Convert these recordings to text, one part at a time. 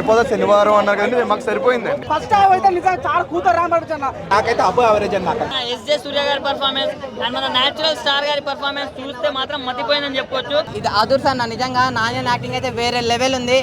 సరిపోదా? శనివారం అన్నారు కానీ మాకు సరిపోయిందండి ఫస్ట్ హాఫ్ అయితే నిజంగా చాలా కూతురు రామరాజు నాకైతే అబ్బో యావరేజ్ అని నాకు ఎస్జే సూర్య గారి పర్ఫార్మెన్స్ అండ్ మన నేచురల్ స్టార్ గారి పర్ఫార్మెన్స్ చూస్తే మాత్రం మతిపోయిందని చెప్పొచ్చు. ఇది అదుర్స్ అన్న నిజంగా నాణ్యన యాక్టింగ్ అయితే వేరే లెవెల్ ఉంది.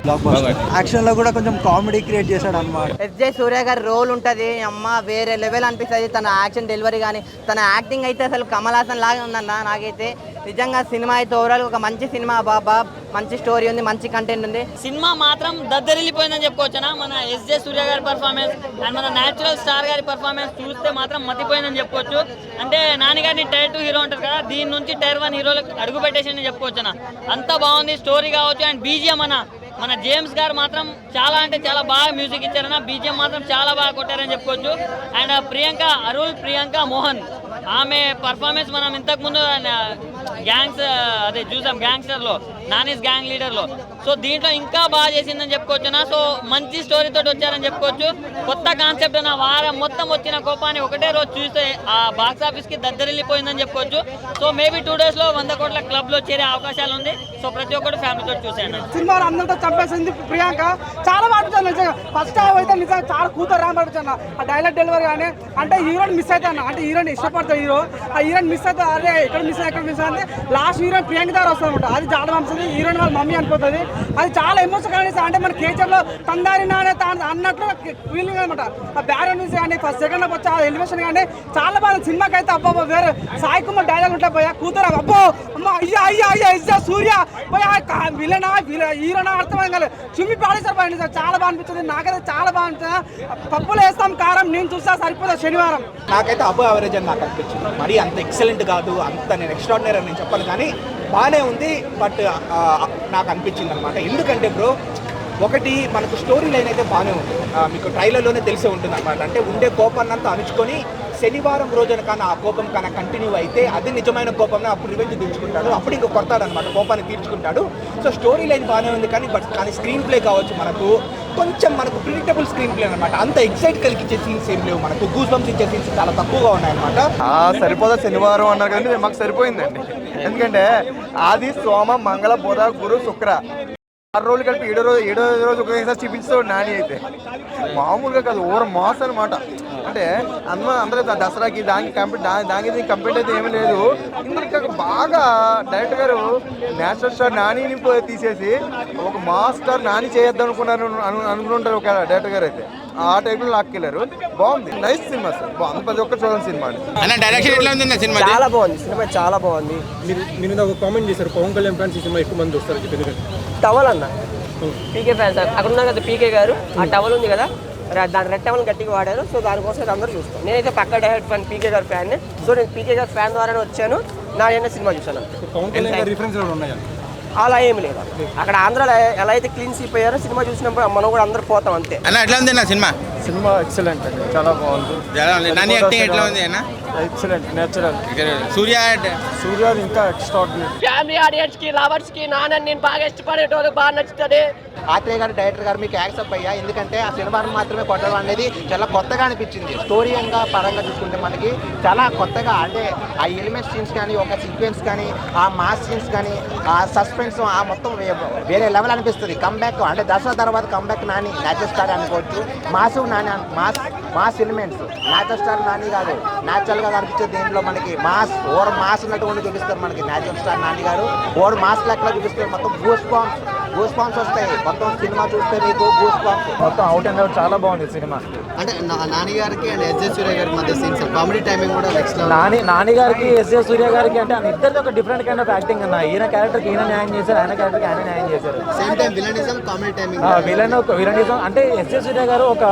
యాక్షన్లో కూడా కొంచెం కామెడీ క్రియేట్ చేశాడు అన్నమాట ఎస్జే సూర్య గారి రోల్ ఉంటది. అమ్మ వేరే లెవెల్ అనిపిస్తుంది. తన యాక్షన్ డెలివరీ కానీ తన యాక్టింగ్ అయితే అసలు కమల్ హాసన్ లాగా ఉందన్న నాకైతే. నిజంగా సినిమా అయితే ఓవరాల్ ఒక మంచి సినిమా బాబా. మంచి స్టోరీ ఉంది మంచి కంటెంట్ ఉంది. సినిమా మాత్రం దద్దరిల్లిపోయిందని చెప్పుకోవచ్చునా? మన ఎస్జే సూర్య గారి పర్ఫార్మెన్స్ అండ్ మన నేచురల్ స్టార్ గారి పర్ఫార్మెన్స్ చూస్తే మాత్రం మతిపోయిందని చెప్పుకోవచ్చు. అంటే నాన్నగారిని టైర్ టూ హీరో ఉంటారు కదా దీని నుంచి టైర్ వన్ హీరోలకు అడుగు పెట్టేసి చెప్పుకోవచ్చునా? అంత బాగుంది స్టోరీ కావచ్చు అండ్ బీజిఎం అన్న మన జేమ్స్ గారు మాత్రం చాలా అంటే చాలా బాగా మ్యూజిక్ ఇచ్చారన్న బీజిఎం మాత్రం చాలా బాగా కొట్టారని చెప్పుకోవచ్చు. అండ్ ప్రియాంక అరుల్ ప్రియాంక మోహన్ ఆమె పర్ఫార్మెన్స్ మనం ఇంతకు ముందు గ్యాంగ్స్ అదే చూసాం గ్యాంగ్స్టర్లో గ్యాంగ్ లీడర్లో సో దీంట్లో ఇంకా బాగా చేసిందని చెప్పుకోవచ్చునా? సో మంచి స్టోరీ తోటి వచ్చారని చెప్పుకోవచ్చు. కొత్త కాన్సెప్ట్ నా వారం మొత్తం వచ్చిన కోపాన్ని ఒకటే రోజు చూస్తే ఆ బాక్స్ ఆఫీస్కి దద్దరిల్లిపోయిందని చెప్పుకోవచ్చు. సో మేబీ టూ డేస్లో వంద కోట్ల క్లబ్లో చేరే అవకాశాలు ఉంది. సో ప్రతి ఒక్కరు ఫ్యామిలీతో చూసాను సినిమా అందరితో చంపేసింది ప్రియాంక. చాలా బాగా నిజంగా. ఫస్ట్ హాఫ్ అయితే నిజంగా చాలా కూతురు రామరాజు ఆ డైలాగ్ డెలివరీ కానీ అంటే హీరోని మిస్ అవుతాను అంటే హీరోని ఇష్టపడతాడు హీరో. ఆ హీరోని మిస్ అవుతా అరే ఎక్కడ మిస్ ఎక్కడ మిస్ అంటే లాస్ట్ హీరోయిన్ ప్రియాంక దగ్గర వస్తుంది అది చాలా పంపుతుంది హీరోయిన్ వాళ్ళ మమ్మీ అనిపోతుంది అది చాలా ఎమోషన్ కానీ అంటే మన కేచర్లో తందారి నానే తాను అన్నట్లు ఫీలింగ్ అనమాట ఆ బ్యాక్గ్రౌండ్ మ్యూజిక్ కానీ ఫస్ట్ సెకండ్లో వచ్చే ఎలివేషన్ కానీ చాలా బాగా సినిమాకి అయితే అబ్బా వేరే సాయి కుమార్ డైలాగ్ ఉంటాయి పోయా కూతురు అబ్బో అమ్మ అయ్యా అయ్యా అయ్యా ఇజ్జా సూర్య పోయా విలనా హీరోనా అర్థమైంది కదా చుమ్మి పాడేశారు పోయింది సార్ చాలా బాగా అనిపించింది. నాకైతే చాలా బాగా అనిపించింది. పప్పులు వేస్తాం కారం నేను చూస్తా సరిపోతా శనివారం? నాకైతే అబ్బో యావరేజ్ అని నాకు అనిపించింది. మరి అంత ఎక్సలెంట్ కాదు అంత నేను ఎక్స్ట్రాడినరీ నేను చెప్పాలి కానీ బాగానే ఉంది బట్ నాకు అనిపించింది అనమాట ఎందుకంటే బ్రో ఒకటి మనకు స్టోరీ లైన్ అయితే బాగానే ఉంది. మీకు ట్రైలర్లోనే తెలిసే ఉంటుంది అనమాట అంటే ఉండే కోపాన్నంతా అణుచుకొని శనివారం రోజున కానీ ఆ కోపం కన్నా కంటిన్యూ అయితే అది నిజమైన కోపం అప్పుడు రివెంజ్ తీర్చుకుంటాడు. అప్పుడు ఇంకా కొడతాడు అనమాట కోపాన్ని తీర్చుకుంటాడు. సో స్టోరీ లైన్ బాగానే ఉంది కానీ బట్ కానీ స్క్రీన్ ప్లే కావచ్చు మనకు. కొంచెం మనకు ప్రిడిక్టబుల్ స్క్రీన్ ప్లే అనమాట అంత ఎక్సైట్ కలిగించే సీన్స్ ఏం లేవు మనకు. గూస్ బంప్స్ ఇచ్చే సీన్స్ చాలా తక్కువగా ఉన్నాయన్నమాట. సరిపోదా శనివారం అన్నారు కానీ మాకు సరిపోయిందండి. ఎందుకంటే ఆది సోమ మంగళ బుధ గురు శుక్ర. ఆరు రోజులు కలిపి ఏడో రోజు ఏడో రోజు ఒకేసారి చూపించుతాడు నాని అయితే. మామూలుగా కాదు ఓవర్ మాస్ అనమాట అంటే అందరూ అందరూ ద- దసరాకి దానికి కంపెనీ దాని దానికి దీనికి కంపెనీ అయితే ఏమీ లేదు. ఇందులో ఇంకా బాగా డైరెక్టర్ గారు నేషనల్ స్టార్ నానిని తీసేసి ఒక మాస్ స్టార్ నాని చేయొద్దు అనుకున్నారు అను అనుకుంటారు ఒక డైరెక్టర్ గారు అయితే. ఆ టైప్లో లాక్కెళ్ళారు. బాగుంది. Nice cinema sir. బాగుంది ప్రతి ఒక్కరు చూడండి సినిమా అన్న డైరెక్షన్ ఎట్లా ఉంది సినిమా చాలా బాగుంది. సినిమా చాలా బాగుంది. మీరు మీరు ఒక కామెంట్ చేశారు. పవన్ కళ్యాణ్ ఫ్యాన్స్ ఈ సినిమా ఎక్కువ మంది వస్తారు టవల్ అన్న. PK fans. అక్కడ ఉన్నారు కదా పీకే గారు. ఆ టవల్ ఉంది కదా? దాని రెడ్ టవల్ గట్టిగా వాడారు. సో దానికోసం అందరూ చూస్తాం నేనైతే పక్క డైరెక్ట్ ఫ్యాన్ పీకే గారు ఫ్యాన్. సో నేను పీకే గారు ఫ్యాన్ ద్వారానే వచ్చాను. నా ఏమైనా సినిమా చూసాను అంతే. అలా ఏమి లేదు. అక్కడ ఆంధ్రాలో ఎలా అయితే క్లీన్ అయ్యారో సినిమా చూసినప్పుడు మనం కూడా అందరూ పోతాం అంతే. అన్న ఎట్లా ఉంది సినిమా? సినిమా ఎక్సలెంట్ అండి. చాలా బాగుంది. ఎలా ఉంది? నాని యాక్టింగ్ ఎట్లా ఉంది అన్న? ఎక్సలెంట్ నేచురల్ సూర్య సూర్య ఇంకా ఎక్స్ట్రాడినరీ ఫ్యామిలీ ఆడియన్స్కి లవర్స్కి నాన్న నేను బాగా ఇష్టపడేటోళ్ళు బాగా నచ్చుతుంది. ఆత్రేయ గారు డైరెక్టర్ గారు మీకు యాక్సెప్ట్ అయ్యా. ఎందుకంటే ఆ సినిమాను మాత్రమే కొట్టడం అనేది చాలా కొత్తగా అనిపించింది. స్టోరీ యంగా పరంగా చూసుకుంటే మనకి చాలా కొత్తగా అంటే ఆ ఎలిమెంట్ సీన్స్ కానీ ఒక సీక్వెన్స్ కానీ ఆ మాస్ సీన్స్ కానీ ఆ సస్పెన్స్ ఆ మొత్తం వేరే లెవెల్ అనిపిస్తుంది. కంబ్యాక్ అంటే దసరా తర్వాత కంబ్యాక్ నాని న్యాచురల్ స్టార్ అనుకోవచ్చు. Mass Nani mass mass elements natural star Nani కాదు న్యాచురల్ గా కనిపించే దీంట్లో మనకి మాస్ ఓవర్ మాస్ ఉన్నటువంటి చూపిస్తారు మనకి న్యాచురల్ స్టార్ నాని గారు. ఓవర్ మాస్ లెక్కలో చూపిస్తారు మొత్తం గూస్ బాంబ్స్ గూస్ బాంబ్స్ వస్తాయి. మొత్తం సినిమా చూస్తే మీకు గూస్ బాంబ్స్ మొత్తం అవుట్ అండ్ అవుట్ చాలా బాగుంది సినిమా. అంటే నాని గారికి అండ్ ఎస్జే సూర్య గారికి మధ్య సీన్స్ కామెడీ టైమింగ్ కూడా నెక్స్ట్ నాని నాని గారికి ఎస్ఏ సూర్య గారికి అంటే ఆయన ఇద్దరిది ఒక డిఫరెంట్ కైండ్ ఆఫ్ యాక్టింగ్ అన్న. ఈయన క్యారెక్టర్కి ఈయన న్యాయం చేశారు ఆయన క్యారెక్టర్కి ఆయన న్యాయం చేశారు. Same time villainism comedy timing villain villainism అంటే ఎస్ఏ సూర్య గారు ఒక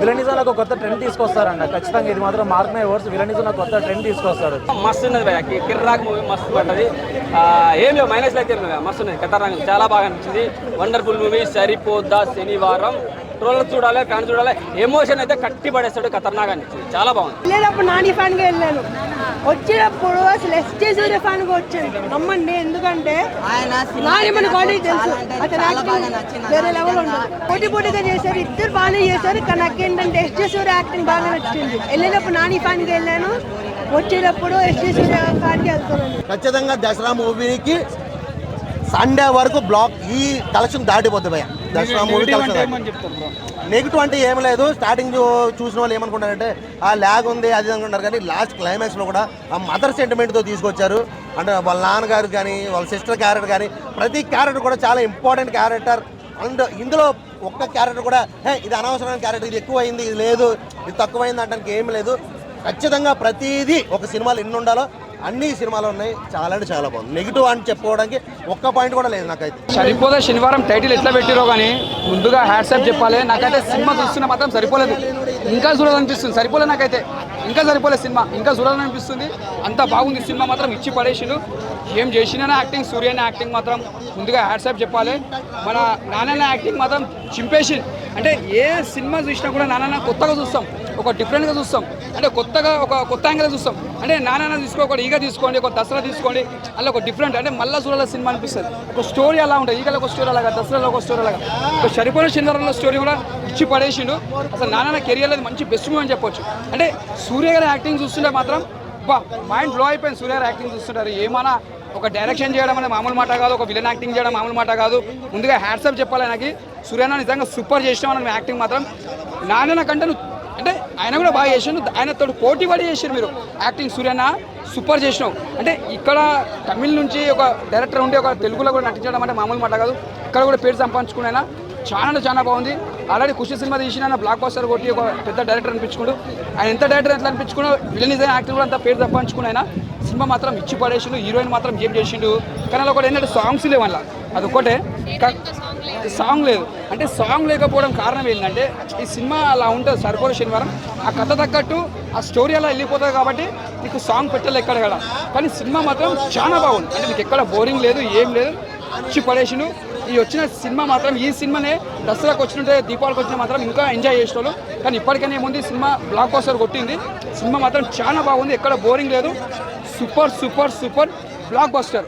విలనిజంలో ఒక కొత్త ట్రెండ్ తీసుకొస్తారన్న ఖచ్చితంగా ఇది మాత్రం మార్క్ మై వర్డ్స్ విలనిజంలో కొత్త ట్రెండ్ తీసుకొస్తారు. మస్తు ఉన్నది భయ కిర్రాక్ మూవీ మస్తు పడ్డది. ఏం లేవు మైనస్ అయితే మస్తు ఉన్నది. ఖతర్నాక్ చాలా బాగా అనిపించింది. వండర్ఫుల్ మూవీ సరిపోద్దా శనివారం? ట్రోల్ చూడాలి ఫ్యాన్ చూడాలి ఎమోషన్ అయితే కట్టి పడేస్తాడు ఖతర్నాక్ అనిపించింది చాలా బాగుంది. వెళ్ళేటప్పుడు నాని ఫ్యాన్గా వెళ్ళాను. వచ్చేటప్పుడు అసలు ఎస్జే సూర్య ఫ్యాన్గా వచ్చాను. నమ్మండి ఎందుకంటే నాని తెలుసు చాలా అంటే అతను చాలా బాగా యాక్టింగ్ నచ్చింది వేరే లెవెల్ ఉండదు. పోటీ పోటీగా చేశారు ఇద్దరు బాగానే చేశారు కానీ నాకేంటంటే ఎస్జే సూర్య యాక్టింగ్ బాగా నచ్చింది. వెళ్ళేటప్పుడు నాని ఫ్యాన్గా వెళ్ళాను. వచ్చేటప్పుడు ఎస్జే సూర్య ఫ్యాన్గా వెళ్తున్నాను. ఖచ్చితంగా దసరా మూవీకి సండే వరకు బ్లాక్ ఈ కలెక్షన్ దాటిపోతుంది భయ దసరా మూవీ నెగిటివ్ అంటే ఏం లేదు. స్టార్టింగ్ చూసిన వాళ్ళు ఏమనుకుంటారంటే ఆ ల్యాగ్ ఉంది అది అనుకుంటారు. కానీ లాస్ట్ క్లైమాక్స్లో కూడా ఆ మదర్ సెంటిమెంట్తో తీసుకొచ్చారు. అంటే వాళ్ళ నాన్నగారు కానీ వాళ్ళ సిస్టర్ క్యారెక్టర్ కానీ ప్రతి క్యారెక్టర్ కూడా చాలా ఇంపార్టెంట్ క్యారెక్టర్ అండ్ ఇందులో ఒక్క క్యారెక్టర్ కూడా హే ఇది అనవసరమైన క్యారెక్టర్ ఇది ఎక్కువ అయింది ఇది లేదు ఇది తక్కువైంది అంటానికి ఏం లేదు. ఖచ్చితంగా ప్రతిదీ ఒక సినిమాలో ఎన్ని ఉండాలో అన్ని సినిమాలు ఉన్నాయి. చాలా అంటే చాలా బాగుంది. నెగిటివ్ అని చెప్పుకోవడానికి ఒక్క పాయింట్ కూడా లేదు నాకైతే. సరిపోదా శనివారం టైటిల్ ఎట్లా పెట్టిరో కానీ ముందుగా హ్యాట్సాప్ చెప్పాలి. నాకైతే సినిమా చూస్తున్న మాత్రం సరిపోలేదు. ఇంకా చూడాలనిపిస్తుంది. సరిపోలేదు నాకైతే. ఇంకా సరిపోలేదు సినిమా. ఇంకా చూడాలనిపిస్తుంది. అంత బాగుంది సినిమా మాత్రం ఇచ్చి పడేసిండు. ఏం చేసిన యాక్టింగ్ సూర్యన యాక్టింగ్ మాత్రం ముందుగా హ్యాట్సాప్ చెప్పాలి. మన నాన్న యాక్టింగ్ మాత్రం చింపేసి అంటే ఏ సినిమా చూసినా కూడా నాన్న కొత్తగా చూస్తాం. ఒక డిఫరెంట్గా చూస్తాం. అంటే కొత్తగా ఒక కొత్త యాంగిల్ చూస్తాం. అంటే నాన్న తీసుకో ఒక ఈగ తీసుకోండి ఒక దసరా తీసుకోండి అలా ఒక డిఫరెంట్ అంటే మళ్ళీ చూడాల సినిమా అనిపిస్తుంది. ఒక స్టోరీ అలా ఉంటుంది. ఈగలో ఒక స్టోరీ అలాగా దసరాలో ఒక స్టోరీ అలాగా. ఒక సరిపోయిన చిన్నరంలో స్టోరీ కూడా ఇచ్చి పడేసిండు. అసలు నాన్న కెరియర్ అది మంచి బెస్ట్ మూవీ అని చెప్పొచ్చు. అంటే సూర్య గారి యాక్టింగ్ చూస్తుంటే మాత్రం బా మైండ్ బ్లో అయిపోయింది సూర్య గారి యాక్టింగ్ చూస్తుంటారు. ఏమైనా ఒక డైరెక్షన్ చేయడం అనేది మామూలు మాట కాదు ఒక విలన్ యాక్టింగ్ చేయడం మామూలు మాట కాదు. ముందుగా హ్యాట్సప్ చెప్పాలి నాకు సూర్యన నిజంగా సూపర్ చేసినాం అన్న యాక్టింగ్ మాత్రం నాన్న కంటే అంటే ఆయన కూడా బాగా చేసిండు. ఆయనతో పోటీ పడి చేశారు మీరు. యాక్టింగ్ సూర్యన్న సూపర్ చేసినావు. అంటే ఇక్కడ తమిళ్ నుంచి ఒక డైరెక్టర్ ఉండి ఒక తెలుగులో కూడా నటించడం అంటే మామూలు మాట కాదు. ఇక్కడ కూడా పేరు సంపాదించుకున్నాయినా చాలా అంటే చాలా బాగుంది. ఆల్రెడీ ఖుషి సినిమా తీసిన బ్లాక్ బాస్టర్ కొట్టి ఒక పెద్ద డైరెక్టర్ అనిపించుకుడు ఆయన ఎంత డైరెక్టర్ ఎట్లా అనిపించుకున్నా విలనిజైన యాక్టర్ కూడా అంత పేరు తప్పించుకున్నాయినా సినిమా మాత్రం ఇచ్చి పడేసిండు. హీరోయిన్ మాత్రం ఏం చేసిండు. కానీ అలా ఒకటి ఏంటంటే సాంగ్స్ లేవు అలా అది ఒకటే సాంగ్ లేదు. అంటే సాంగ్ లేకపోవడం కారణం ఏంటంటే ఈ సినిమా అలా ఉంటుంది సరిపోరు శనివారం. ఆ కథ తగ్గట్టు ఆ స్టోరీ అలా వెళ్ళిపోతుంది కాబట్టి నీకు సాంగ్ పెట్టలే ఎక్కడ కదా. కానీ సినిమా మాత్రం చాలా బాగుంది. అంటే నీకు ఎక్కడ బోరింగ్ లేదు ఏం లేదు. ఇచ్చి పడేసిండు. ఈ వచ్చిన సినిమా మాత్రం ఈ సినిమానే దసరాకు వచ్చినట్టే దీపావళికి వచ్చిన మాత్రం ఇంకా ఎంజాయ్ చేసేవాళ్ళు కానీ ఇప్పటికైనా ఏముంది సినిమా బ్లాక్ బాస్టర్ కొట్టింది. సినిమా మాత్రం చాలా బాగుంది ఎక్కడ బోరింగ్ లేదు. Super super super blockbuster